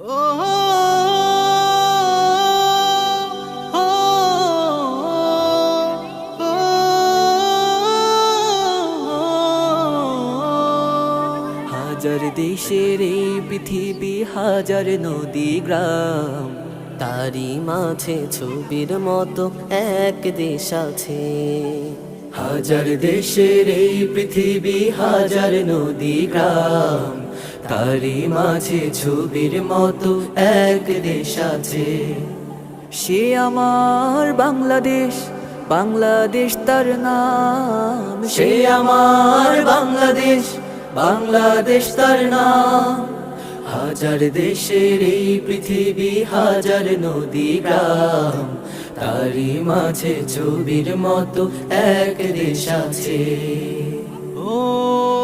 হাজার দেশের এই পৃথিবী, হাজার নদী, গ্রাম। তারই মাঝে ছবির মতো এক দেশ আছে। হাজার দেশের এই পৃথিবী, হাজার নদী, গ্রাম। তারই মাঝে ছবির মতো এক দেশ আছে। সে আমার বাংলাদেশ বাংলাদেশ তার নাম। সে আমার বাংলাদেশ বাংলাদেশ তার নাম। হাজার দেশের এই পৃথিবী, হাজার নদী, গ্রাম। তারই মাঝে ছবির মতো এক দেশ আছে। ও